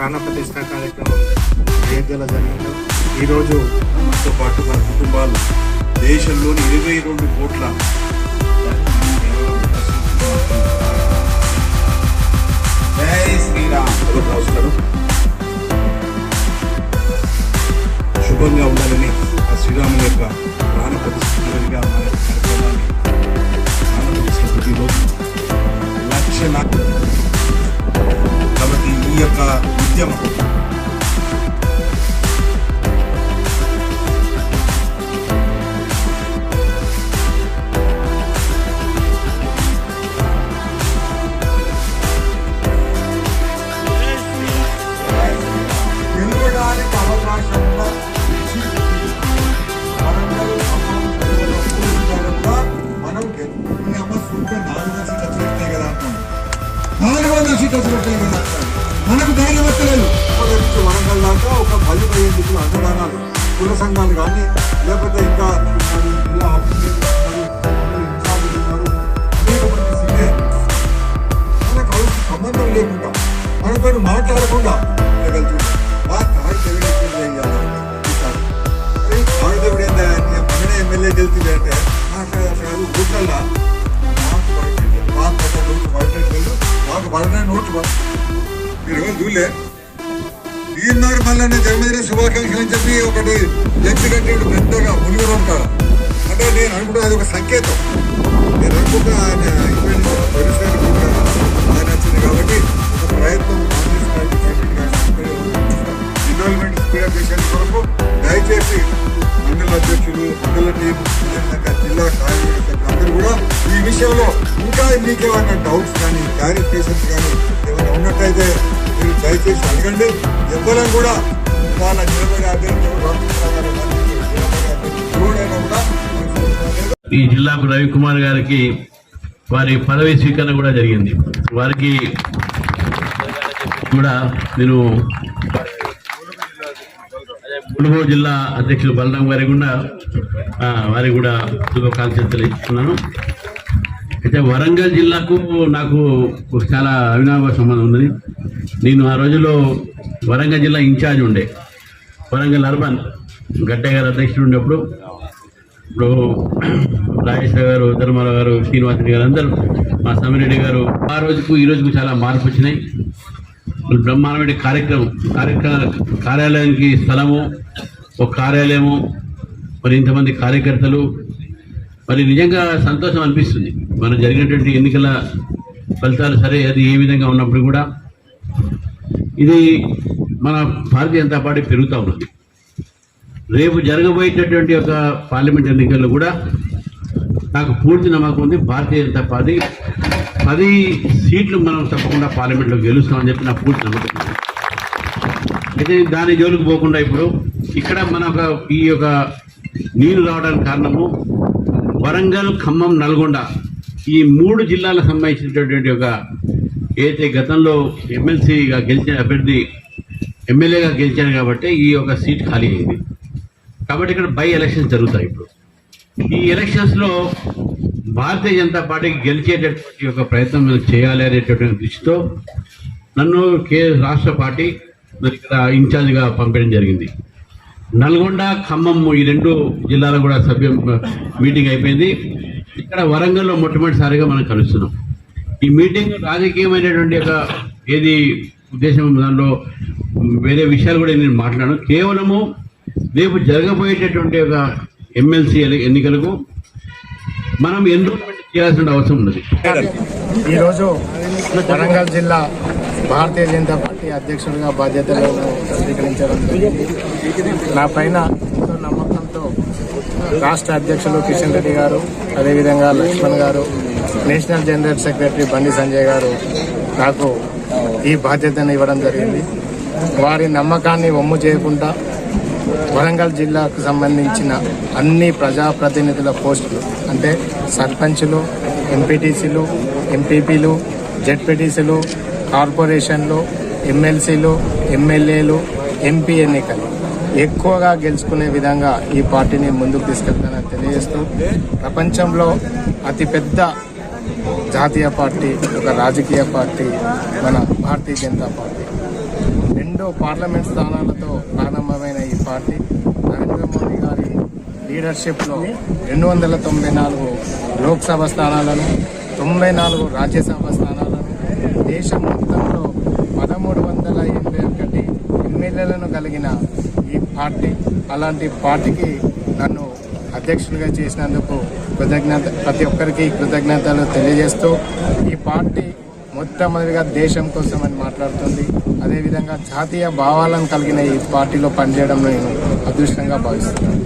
ప్రాణ ప్రతిష్ట కార్యక్రమం అయోధ్యలో జరిగిందో ఈరోజు మనతో పాటు మన కుటుంబాలు దేశంలోని ఇరవై రెండు కోట్ల జై శ్రీరామ్. నమస్కారం శుభంగా ఉండాలని ఆ శ్రీరాముని యొక్క ప్రాణ ప్రతిష్ఠగా మన కార్యక్రమాన్ని ప్రాణ ప్రతిష్ఠ లక్ష కాబట్టి యొక్క ఉద్యమం గెలవడానికి అవకాశం ఉన్న వరంగల్ ఖమ్మం మనకు ధైర్యం వస్తలేదు. ఇప్పటి నుంచి వరంగల్ దాకా ఒక పది పదిహేను దిక్కులు అన్నదానాలు కుల సంఘాలు కానీ లేకపోతే ఇంకా జిల్లా ఆఫీసులు మనకు సంబంధం లేకుండా మనతో మాట్లాడకుండా చేయగలుగుతున్నాం మా తాయి దేవుడు ఏందా? ఎమ్మెల్యే మాట్లాడారు మాకు మాకు మాకు పడిన నోట్లు మీరు ఎవరు ఈనాడు మళ్ళీ జన్మదిన శుభాకాంక్షలు అని చెప్పి ఒకటి వ్యక్తి కట్టాడు పెద్దగా మునిగిలో ఉంటాడు అంటే నేను అనుకుంటా అది ఒక సంకేతం. నేను అనుకుంటా ఆయన ఇన్వెస్ట్ పరిస్థితి కూడా ఆయన వచ్చింది కాబట్టి ఒక ప్రయత్నం ఇన్వాల్వ్మెంట్ స్పీడప్ చేసేంత వరకు దయచేసి మండల అధ్యక్షులు మండల టీం జిల్లా కార్యదర్శి అందరూ కూడా ఈ విషయంలో ఇంకా మీకు ఏమైనా డౌట్స్ కానీ క్లారిఫికేషన్స్ కానీ ఏమైనా ఉన్నట్టయితే మీరు దయచేసి అడగండి. ఎవరైనా కూడా వాళ్ళ నిలబడి అభ్యర్థులు ఈ జిల్లాకు రవికుమార్ గారికి వారి పదవి స్వీకరణ కూడా జరిగింది. వారికి కూడా నేను ములుగు జిల్లా అధ్యక్షులు బలరాం గారికి కూడా వారికి కూడా శుభాకాంక్షలు ఇస్తున్నాను అయితే వరంగల్ జిల్లాకు నాకు చాలా అవినాభ సంబంధం ఉన్నది. నేను ఆ రోజుల్లో వరంగల్ జిల్లా ఇన్ఛార్జ్ ఉండే. వరంగల్ అర్బన్ గడ్డే గారు అధ్యక్షుడు ఉండేప్పుడు. ఇప్పుడు రాజేశ్వర గారు ధర్మాల గారు శ్రీనివాసరెడ్డి గారు అందరూ మా సమిరెడ్డి గారు ఆ రోజుకు ఈ రోజుకు చాలా మార్పు వచ్చినాయి. బ్రహ్మాండమైన కార్యక్రమం కార్యక్రమ కార్యాలయానికి స్థలము ఒక కార్యాలయము మరి ఇంతమంది కార్యకర్తలు మరి నిజంగా సంతోషం అనిపిస్తుంది. మనం జరిగినటువంటి ఎన్నికల ఫలితాలు సరే అది ఏ విధంగా ఉన్నప్పుడు కూడా ఇది మన భారతీయ జనతా పార్టీ పెరుగుతూ ఉన్నది. రేపు జరగబోయేటటువంటి ఒక పార్లమెంట్ ఎన్నికల్లో కూడా నాకు పూర్తి నమ్మకం ఉంది. భారతీయ జనతా పార్టీ పది సీట్లు మనం తప్పకుండా పార్లమెంట్లో గెలుస్తామని చెప్పి నాకు పూర్తి నమ్మకం అయితే దాని జోలికి పోకుండా ఇప్పుడు ఇక్కడ మన ఒక ఈ యొక్క నీళ్ళు రావడానికి కారణము వరంగల్ ఖమ్మం నల్గొండ ఈ మూడు జిల్లాలకు సంబంధించినటువంటి ఒక ఏదైతే గతంలో ఎమ్మెల్సీగా గెలిచిన అభ్యర్థి ఎమ్మెల్యేగా గెలిచాను కాబట్టి ఈ యొక్క సీట్ ఖాళీ అయింది. కాబట్టి ఇక్కడ బై ఎలక్షన్స్ జరుగుతాయి ఇప్పుడు. ఈ ఎలక్షన్స్లో భారతీయ జనతా పార్టీకి గెలిచేటటువంటి ఒక ప్రయత్నం మేము చేయాలి అనేటటువంటి దృష్టితో నన్ను కే రాష్ట్ర పార్టీ ఇక్కడ ఇన్ఛార్జ్గా పంపడం జరిగింది. నల్గొండ ఖమ్మం ఈ రెండు జిల్లాలో కూడా సభ్య మీటింగ్ అయిపోయింది. ఇక్కడ వరంగల్లో మొట్టమొదటిసారిగా మనం కలుస్తున్నాం. ఈ మీటింగ్ రాజకీయమైనటువంటి ఒక ఏది ఉద్దేశం దానిలో వేరే విషయాలు కూడా నేను మాట్లాడాను. కేవలము రేపు జరగబోయేటటువంటి ఒక ఎమ్మెల్సీ ఎన్నికలకు మనం ఎన్రోల్మెంట్ చేయాల్సిన అవసరం ఉన్నది. ఈరోజు వరంగల్ జిల్లా భారతీయ జనతా పార్టీ అధ్యక్షుడిగా బాధ్యతలు స్వీకరించడం నా పైన నమ్మకంతో రాష్ట్ర అధ్యక్షులు కిషన్ రెడ్డి గారు అదేవిధంగా లక్ష్మణ్ గారు national general secretary Bandi Sanjay గారు నాకు ఈ బాధ్యతను ఇవ్వడం జరిగింది. వారి నమ్మకాన్ని ఒమ్ము చేయకుండా వరంగల్ జిల్లాకు సంబంధించిన అన్ని ప్రజాప్రతినిధుల పోస్టులు అంటే సర్పంచులు ఎంపీటీసీలు ఎంపీపీలు జెడ్పీటీసీలు కార్పొరేషన్లు ఎమ్మెల్సీలు ఎమ్మెల్యేలు ఎంపీ ఎన్నికలు. ఎక్కువగా గెలుచుకునే విధంగా ఈ పార్టీని ముందుకు తీసుకెళ్తానని తెలియజేస్తూ ప్రపంచంలో అతిపెద్ద జాతీయ పార్టీ ఒక రాజకీయ పార్టీ మన భారతీయ జనతా పార్టీ. రెండు పార్లమెంట్ స్థానాలతో ప్రారంభమైన ఈ పార్టీ నరేంద్ర మోడీ గారి లీడర్షిప్లో రెండు వందల తొంభై నాలుగు లోక్సభ స్థానాలను తొంభై నాలుగు రాజ్యసభ దేశం మొత్తంలో పదమూడు వందల ఎనభై ఒకటి ఎమ్మెల్యేలను కలిగిన ఈ పార్టీ అలాంటి పార్టీకి నన్ను అధ్యక్షుడిగా చేసినందుకు కృతజ్ఞత ప్రతి ఒక్కరికి కృతజ్ఞతలు తెలియజేస్తూ ఈ పార్టీ మొట్టమొదటిగా దేశం కోసం అని మాట్లాడుతుంది. అదేవిధంగా జాతీయ భావాలను కలిగిన ఈ పార్టీలో పనిచేయడం నేను అదృష్టంగా భావిస్తున్నాను.